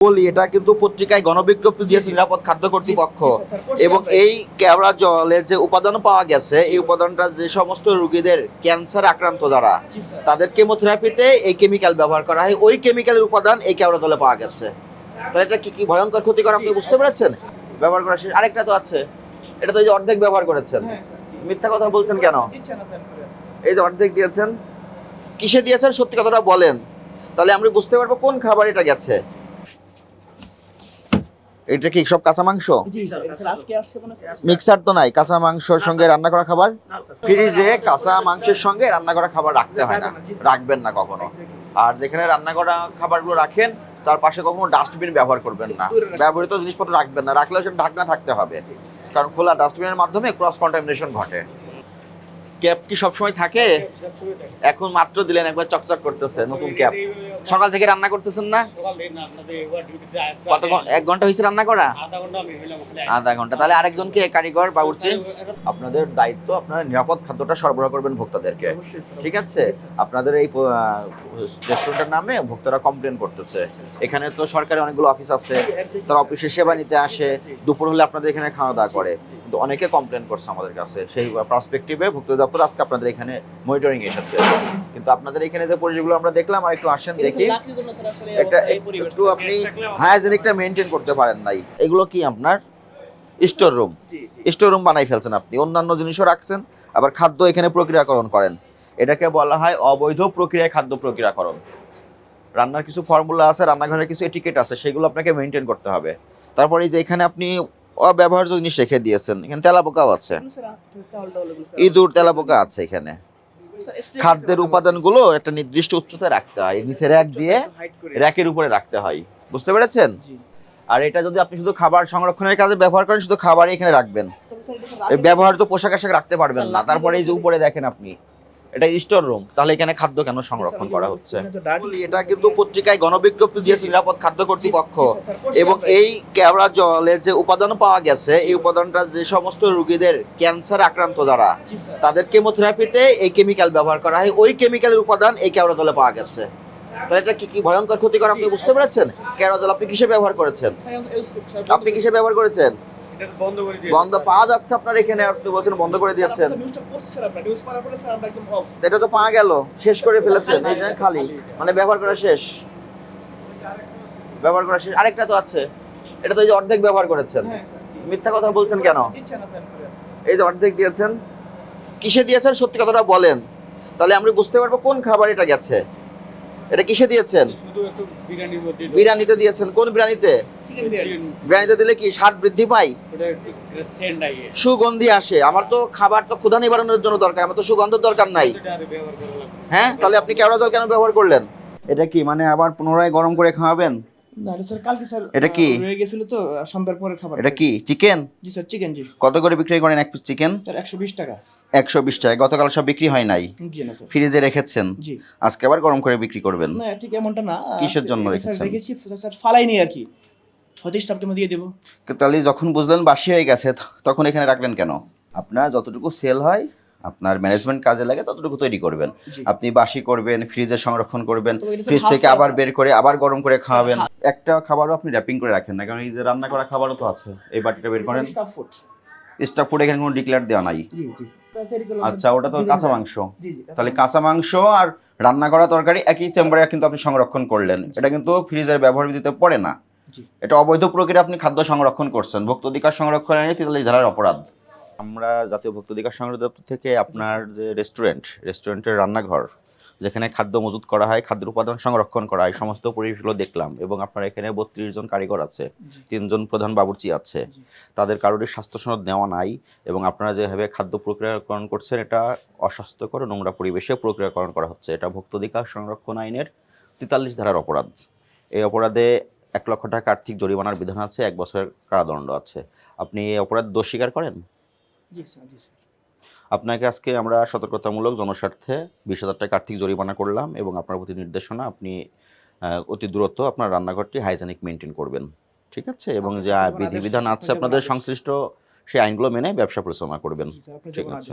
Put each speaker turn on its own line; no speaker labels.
বলি এটা কিন্তু পত্রিকায় গণবিজ্ঞপ্তি দিয়েছে নিরাপদ খাদ্য কর্তৃপক্ষ। এবং এই কেওড়া জলের যে উপাদান পাওয়া গেছে এই উপাদানটা যে সমস্ত রোগীদের ক্যান্সার আক্রান্ত যারা তাদের কেমোথেরাপিতে এই কেমিক্যাল ব্যবহার করা হয়। ওই কেমিক্যালের উপাদান এই কেওড়া জলে পাওয়া গেছে। তাহলে এটা কি কি ভয়ঙ্কর ক্ষতিকর আপনি বুঝতে পেরেছেন? ব্যবহার করা শেষ আরেকটা তো আছে। এটা তো এই যে অর্ধেক ব্যবহার করেছেন। মিথ্যা কথা বলছেন কেন? এই যে অর্ধেক দিয়েছেন। কিসে দিয়েছেন? সত্যি কথাটা বলেন। তাহলে আমরা বুঝতে পারব কোন খাবার এটা গেছে। এটা কি সব কাঁচা মাংস? মিক্সার তো নাই কাঁচা মাংসর সঙ্গে রান্না করা খাবার? ফ্রিজে কাঁচা মাংসের সঙ্গে রান্না করা খাবার রাখতে হয় না। রাখবেন না কখনো। আর যেখানে রান্না করা খাবারগুলো রাখেন তার পাশে কখনো ডাস্টবিন ব্যবহার করবেন না। ব্যবহৃত জিনিসপত্র রাখবেন না রাখলেও সেটা ঢাকনা থাকতে হবে। কারণ খোলা ডাস্টবিনের মাধ্যমে ক্রস কন্টামিনেশন ঘটে। ক্যাপ কি সবসময় থাকে? এখন মাত্র দিলেন একবার চকচক করতেছে নতুন ক্যাপ। সকাল থেকে রান্না করতেছেন না? কত এক ঘণ্টা হয়েছে রান্না করা? আধা ঘণ্টা তাহলে আরেকজনকে কারিগর বাবুর্চি আপনাদের দায়িত্ব আপনারা নিরাপদ খাদ্যটা সরবরাহ করবেন ভোক্তাদেরকে। ঠিক আছে? আপনাদের এই রেস্টুরেন্টের নামে ভোক্তারা কমপ্লেন করতেছে। এখানে তো সরকারি অনেকগুলো অফিস আছে। তারা অফিসে সেবা নিতে আসে। দুপুর হলে আপনাদের এখানে খাওয়া দাওয়া করে। কিন্তু অনেকে কমপ্লেন করছে আমাদের কাছে। সেই পার্সপেক্টিভে ভুক্ত দপ্তর আজকে আপনাদের এখানে মনিটরিং এসেছে। কিন্তু আপনাদের এখানে যে পরিবেশগুলো আমরা দেখলাম আর একটু আসেন দেখি। একটা একটু আপনি হাইজেনিকটা মেনটেন করতে পারেন নাই। এগুলো কি আপনার? স্টোর রুম স্টোর রুম বানাই ফেলছেন আপনি। অন্যান্য জিনিসও রাখছেন আবার খাদ্য এখানে প্রক্রিয়াকরণ করেন। এটাকে বলা হয় অবৈধ প্রক্রিয়ায় খাদ্য প্রক্রিয়াকরণ। রান্নার কিছু ফর্মুলা আছে রান্নাঘরের কিছু এটিকেট আছে সেগুলো আপনাকে মেনটেন করতে হবে। তারপরে যে এখানে আপনি অব্যবহার্য জিনিস রেখে দিয়েছেন। এখানে তেলাপোকাও আছে। ইঁদুর তেলাপোকা আছে এখানে। খাদ্যের উপাদানগুলো একটা নির্দিষ্ট উচ্চতায় রাখতে হয়। নিচে র্যাক দিয়ে র্যাকের উপরে রাখতে হয়। বুঝতে পেরেছেন? আর এটা যদি আপনি শুধু খাবার সংরক্ষণের কাজে ব্যবহার করেন শুধু খাবারই এখানে রাখবেন। এই ব্যবহার্য পোশাক আশাক রাখতে পারবেন না। তারপরে এই যে উপরে দেখেন আপনি। এটা স্টোর রুম তাহলে এখানে খাদ্য কেন সংরক্ষণ করা হচ্ছে? এটা কিন্তু পত্রিকায় গণবিজ্ঞপ্তি দিয়েছে নিরাপদ খাদ্য কর্তৃপক্ষ। এবং এই কেওড়া জলের যে উপাদান পাওয়া গেছে এই উপাদানটা যে সমস্ত রোগীদের ক্যান্সার আক্রান্ত যারা তাদের কেমোথেরাপিতে এই কেমিক্যাল ব্যবহার করা হয়। ওই কেমিক্যালের উপাদান এই কেওড়া জলে পাওয়া গেছে। তাহলে এটা কি কি ভয়ঙ্কর ক্ষতিকর আপনি বুঝতে পেরেছেন? কেওড়া জল আপনি কিসে ব্যবহার করেছেন? আপনি কিসে ব্যবহার করেছেন? বন্ধ পাওয়া যাচ্ছে আপনার এখানে আপনি বলছেন বন্ধ করে দিয়েছেন। এটা তো পাওয়া গেল শেষ করে ফেলেছেন এই যে খালি মানে ব্যবহার করা শেষ। ব্যবহার করা শেষ আরেকটা তো আছে এটা তো এই যে অর্ধেক ব্যবহার করেছেন। মিথ্যা কথা বলছেন কেন? এই যে অর্ধেক দিয়েছেন কিসে দিয়েছেন? সত্যি কথাটা বলেন। তাহলে আমরা বুঝতে পারব কোন খাবার এটা গেছে। এটা কিসে দিয়েছেন? বিরিয়ানিতে দিয়েছেন। কোন বিরিয়ানিতে? বিরিয়ানিতে দিলে কি স্বাদ বৃদ্ধি পায়? সুগন্ধি আসে। আমার তো খাবার তো ক্ষুধা নিবারণের জন্য দরকার আমার তো সুগন্ধের দরকার নাই।
এটা আরে ব্যবহার করা লাগবে
হ্যাঁ? তাহলে আপনি কেওড়া জল কেন ব্যবহার করলেন? এটা কি মানে আবার পুনরায় গরম করে খাওয়াবেন?
না স্যার কালকে স্যার
এটা কি?
রয়ে গেছিল তো সন্ধ্যার পরে খাবার
এটা কি চিকেন
জি স্যার চিকেন জি।
কত করে বিক্রি করেন এক পিস চিকেন
স্যার একশো বিশ টাকা।
একশো বিশ টাকা গতকাল সব বিক্রি হয় নাই। ফ্রিজে রেখেছেন। আজকে আবার গরম করে বিক্রি করবেন।
না ঠিক এমনটা না।
কিসের জন্য রেখেছেন?
ফালাই নেই আর কি। হয়তো স্টাফকে দিয়ে দেবো।
তাহলে যখন বুঝলেন বাসি হয়ে গেছে তখন এখানে রাখলেন কেন? আপনার যতটুকু সেল হয় আপনার ম্যানেজমেন্ট কাজে লাগে ততটুকু তৈরি করবেন। আপনি বাসি করবেন ফ্রিজে সংরক্ষণ করবেন ফ্রিজ থেকে আবার বের করে আবার গরম করে খাওয়াবেন। একটা খাবারও আপনি র্যাপিং করে রাখেন না কারণ এই যে রান্না করা খাবারও তো আছে। এই বাটিটা বের করেন।
স্টাফ ফুড
এখানে কোনো ডিক্লেয়ার দেওয়া নাই। আচ্ছা ওটা তো কাঁচা মাংস। তাহলে কাঁচা মাংস আর রান্না করা তরকারি একই চেম্বারে কিন্তু আপনি সংরক্ষণ করলেন। এটা কিন্তু ফ্রিজের ব্যবহার বিধিতে পড়ে না। এটা অবৈধ প্রক্রিয়া আপনি খাদ্য সংরক্ষণ করছেন। ভোক্তাধিকার সংরক্ষণ আইনে তেতাল্লিশ ধারার অপরাধ। আমরা জাতীয় ভোক্তাধিকার সংরক্ষণ দপ্তর থেকে আপনার যে রেস্টুরেন্ট রেস্টুরেন্টের রান্নাঘর যেখানে খাদ্য মজুত করা হয় খাদ্য উপাদান সংরক্ষণ করা হয় সমস্ত পরিবেশগুলো দেখলাম এবং আপনার এখানে বত্রিশ জন কারিগর আছে তিনজন প্রধান বাবুর্চি আছে। তাদের কারোরই স্বাস্থ্য সনদ নেওয়া নাই এবং আপনারা যেভাবে খাদ্য প্রক্রিয়াকরণ করছেন এটা অস্বাস্থ্যকর নোংরা পরিবেশে প্রক্রিয়াকরণ করা হচ্ছে। এটা ভোক্তাধিকার সংরক্ষণ আইনের তেতাল্লিশ ধারার অপরাধ। এই অপরাধে এক লক্ষ টাকা আর্থিক জরিমানার বিধান আছে এক বছরের কারাদণ্ড আছে। আপনি এই অপরাধ দোষ স্বীকার করেন?
জি স্যার জি স্যার।
আপনাকে আজকে আমরা সতর্কতামূলক জনস্বার্থে বিশ হাজার টাকা আর্থিক জরিমানা করলাম এবং আপনার প্রতি নির্দেশনা আপনি অতি দূরত্ব আপনার রান্নাঘরটি হাইজেনিক মেনটেন করবেন। ঠিক আছে? এবং যে বিধিবিধান আছে আপনাদের সংশ্লিষ্ট সেই আইনগুলো মেনে ব্যবসা পরিচালনা করবেন। ঠিক আছে।